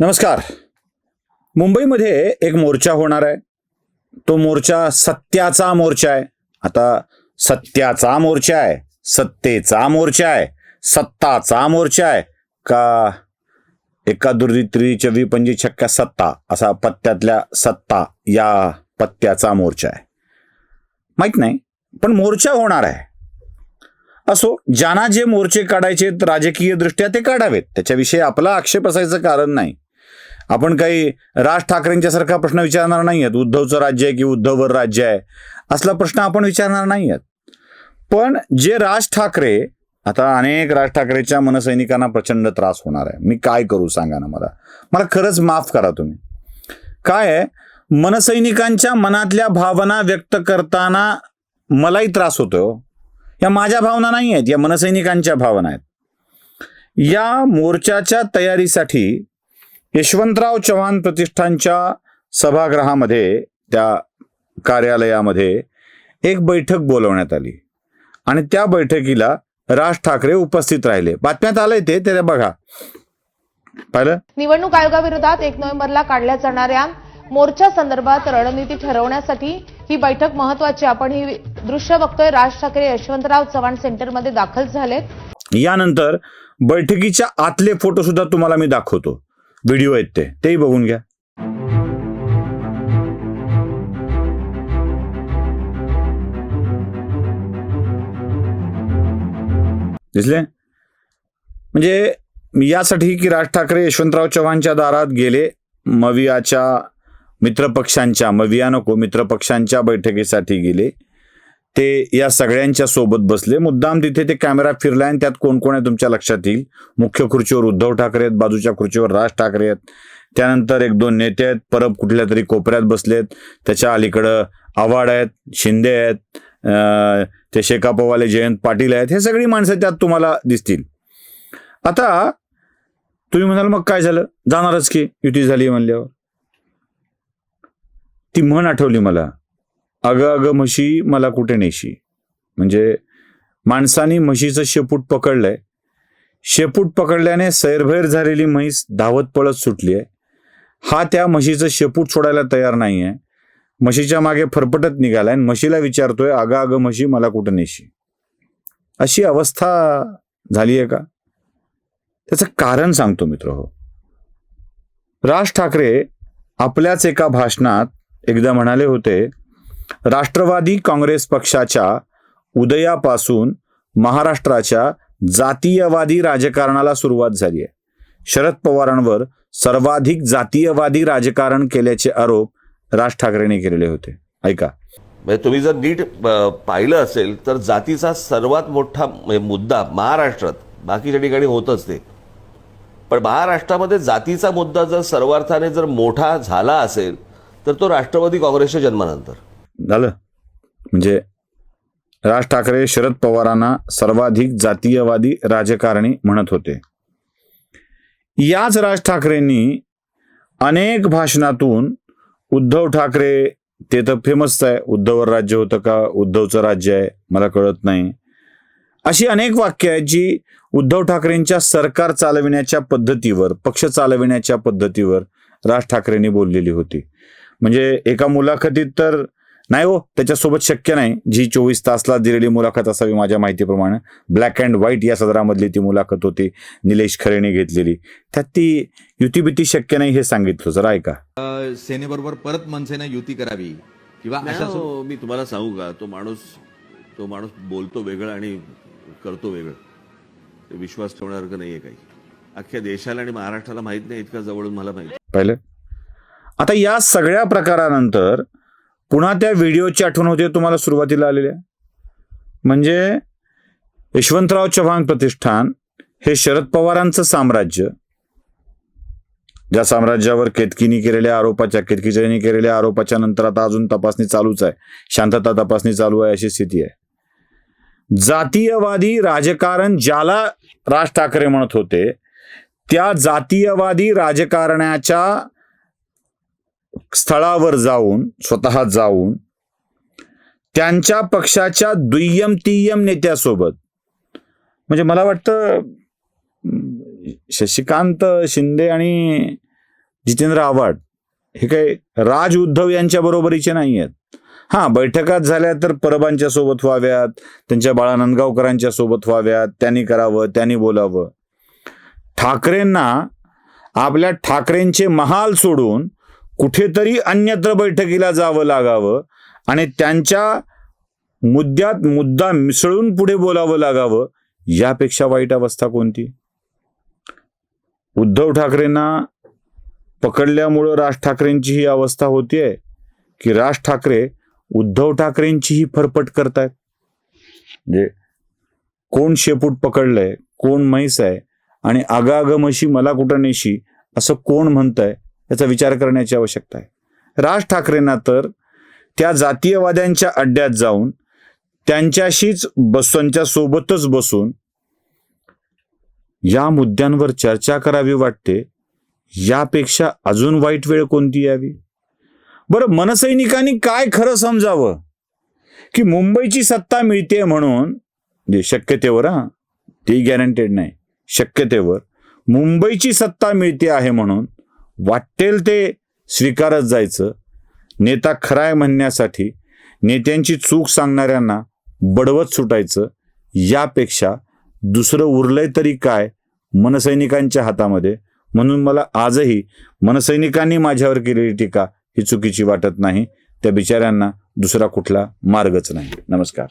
नमस्कार. मुंबईमध्ये एक मोर्चा होणार आहे. तो मोर्चा सत्याचा मोर्चा आहे. आता सत्याचा मोर्चा आहे सत्तेचा मोर्चा आहे सत्ताचा मोर्चा आहे का एका दुर्दी त्रि चवी पंजी छक्का सत्ता असा पत्त्यातल्या सत्ता या पत्त्याचा मोर्चा आहे. माहीत नाही पण मोर्चा होणार आहे. असो ज्यांना जे मोर्चे काढायचे राजकीय दृष्ट्या ते काढावेत. त्याच्याविषयी आपला आक्षेप असायचं कारण नाही. आपण काही राज ठाकरेंच्यासारखा प्रश्न विचारणार नाही आहेत उद्धवचं राज्य आहे की उद्धववर राज्य आहे? असला प्रश्न आपण विचारणार नाही आहेत पण जे राज ठाकरे आता अनेक राज ठाकरेच्या मनसैनिकांना प्रचंड त्रास होणार आहे. मी काय करू सांगा ना मला? मला खरंच माफ करा तुम्ही. काय आहे? मनसैनिकांच्या मनातल्या भावना व्यक्त करताना मलाही त्रास होतो हो. या माझ्या भावना नाही आहेत या मनसैनिकांच्या भावना आहेत. या मोर्चाच्या तयारीसाठी यशवंतराव चव्हाण प्रतिष्ठानच्या सभागृहामध्ये त्या कार्यालयामध्ये एक बैठक बोलवण्यात आली. आणि त्या बैठकीला राज ठाकरे उपस्थित राहिले. बातम्यात आलंय ते ते बघा. पाहिलं? निवडणूक आयोगाविरोधात एक नोव्हेंबरला काढल्या जाणाऱ्या मोर्चा संदर्भात रणनीती ठरवण्यासाठी ही बैठक महत्वाची आपण ही दृश्य बघतोय राज ठाकरे यशवंतराव चव्हाण सेंटरमध्ये दाखल झालेत. यानंतर बैठकीच्या आतले फोटो सुद्धा तुम्हाला मी दाखवतो. व्हिडिओ आहेत ते. तेही बघून घ्या. दिसले? म्हणजे यासाठी की राज ठाकरे यशवंतराव चव्हाणच्या दारात गेले मवियाच्या मित्रपक्षांच्या मविया नको मित्रपक्षांच्या बैठकीसाठी गेले ते या सगळ्यांच्या सोबत बसले. मुद्दाम तिथे ते कॅमेरा फिरला आणि त्यात कोण कोण आहे तुमच्या लक्षात येईल? मुख्य खुर्चीवर उद्धव ठाकरे आहेत बाजूच्या खुर्चीवर राज ठाकरे आहेत. त्यानंतर एक दोन नेते आहेत परब कुठल्या तरी कोपऱ्यात बसलेत. त्याच्या अलीकडं आव्हाड आहेत शिंदे आहेत ते शेकापवाले जयंत पाटील आहेत. हे सगळी माणसं त्यात तुम्हाला दिसतील. आता तुम्ही म्हणाल मग काय झालं? जाणारच की युती झाली म्हणल्यावर. ती म्हण आठवली मला. अगं अग म्हशी मला कुठे नेशी? म्हणजे माणसानी म्हशीचं शेपूट पकडलंय. शेपूट पकडल्याने सैरभैर झालेली म्हैस धावत पळत सुटली आहे हा त्या म्हशीचं शेपूट सोडायला तयार नाही आहे म्हशीच्या मागे फरफटत निघालाय. आणि म्हशीला विचारतोय अग अग म्हशी मला कुठं नेशी? अशी अवस्था झाली आहे का? त्याचं कारण सांगतो मित्र हो. राज ठाकरे आपल्याच एका भाषणात एकदा म्हणाले होते राष्ट्रवादी काँग्रेस पक्षाच्या उदयापासून महाराष्ट्राच्या जातीयवादी राजकारणाला सुरुवात झाली आहे. शरद पवारांवर सर्वाधिक जातीयवादी राजकारण केल्याचे आरोप राज ठाकरेंनी केलेले होते. ऐका. म्हणजे तुम्ही जर नीट पाहिलं असेल तर जातीचा सर्वात मोठा म्हणजे मुद्दा महाराष्ट्रात बाकीच्या ठिकाणी होतच ते. पण महाराष्ट्रामध्ये जातीचा मुद्दा जर सर्वार्थाने जर मोठा झाला असेल तर तो राष्ट्रवादी काँग्रेसच्या जन्मानंतर. झालं. म्हणजे राज ठाकरे शरद पवारांना सर्वाधिक जातीयवादी राजकारणी म्हणत होते. याच राज ठाकरेंनी अनेक भाषणातून उद्धव ठाकरे ते तर फेमसच आहे. उद्धववर राज्य होतं का? उद्धवचं राज्य आहे मला कळत नाही. अशी अनेक वाक्य आहेत जी उद्धव ठाकरेंच्या सरकार चालविण्याच्या पद्धतीवर पक्ष चालविण्याच्या पद्धतीवर राज ठाकरेंनी बोललेली होती. म्हणजे एका मुलाखतीत तर नाही हो त्याच्यासोबत शक्य नाही. जी चोवीस तासला दिलेली मुलाखत असावी माझ्या माहितीप्रमाणे. ब्लॅक अँड व्हाईट या सदरामधली ती मुलाखत होती. निलेश खरेने घेतलेली. त्यात ती युतीबिती शक्य नाही हे सांगितलं. जरा ऐका. सेनेबरोबर परत मनसेनं युती करावी किंवा नाही अशा हो, मी तुम्हाला सांगू का? तो माणूस तो माणूस बोलतो वेगळं आणि करतो वेगळं. विश्वास ठेवण्यासारखं नाहीये काही. अख्ख्या देशाला आणि महाराष्ट्राला माहीत नाही इतका जवळून मला माहिती पाहिलं. आता या सगळ्या प्रकारानंतर पुन्हा त्या व्हिडिओची आठवण होते तुम्हाला सुरुवातीला आलेल्या म्हणजे यशवंतराव चव्हाण प्रतिष्ठान हे शरद पवारांचं साम्राज्य. ज्या साम्राज्यावर केतकीनी केलेल्या आरोपाच्या केतकीच्यानी केलेल्या आरोपाच्या नंतर आता अजून तपासणी चालूच आहे. शांतता तपासणी चालू आहे अशी स्थिती आहे. जातीयवादी राजकारण ज्याला राज ठाकरे म्हणत होते त्या जातीयवादी राजकारणाच्या स्थळावर जाऊन स्वतः जाऊन त्यांच्या पक्षाच्या दुय्यम तिय्यम नेत्यासोबत. म्हणजे मला वाटतं शशिकांत शिंदे आणि जितेंद्र आव्हाड हे काही राज उद्धव यांच्या बरोबरीचे नाही आहेत हा बैठकात झाल्या तर परबांच्या सोबत व्हाव्यात त्यांच्या बाळा नंदगावकरांच्या सोबत व्हाव्यात त्यांनी करावं त्यांनी बोलावं. ठाकरेंना आपल्या ठाकरेंचे महाल सोडून कुठेतरी अन्यत्र बैठकीला जावं लागावं आणि त्यांच्या मुद्द्यात मुद्दा मिसळून पुढे बोलावं लागावं यापेक्षा वाईट अवस्था कोणती? उद्धव ठाकरेंना पकडल्यामुळं राज ठाकरेंची ही अवस्था होतीये की राज ठाकरे उद्धव ठाकरेंचीही फरफट करतायत. म्हणजे कोण शेपूट पकडलंय कोण म्हैस आहे आणि आगाग म्हशी मला कुठं नेशी असं कोण म्हणतंय? याचा विचार करण्याची आवश्यकता आहे. राज ठाकरेंना तर त्या जातीयवाद्यांच्या अड्ड्यात जाऊन त्यांच्याशीच बस सोबतच बसून या मुद्द्यांवर चर्चा करावी वाटते. यापेक्षा अजून वाईट वेळ कोणती यावी? बरं मनसैनिकांनी काय खरं समजावं? की मुंबईची सत्ता मिळते म्हणून जे शक्यतेवर हा ती गॅरंटेड नाही. शक्यतेवर मुंबईची सत्ता मिळते आहे म्हणून वाटेल ते स्वीकारत जायचं. नेता खराय म्हणण्यासाठी नेत्यांची चूक सांगणाऱ्यांना बडवत सुटायचं. यापेक्षा दुसरं उरलंय तरी काय मनसैनिकांच्या हातामध्ये? म्हणून मला आजही मनसैनिकांनी माझ्यावर केलेली टीका ही चुकीची वाटत नाही. त्या बिचाऱ्यांना दुसरा कुठला मार्गच नाही. नमस्कार.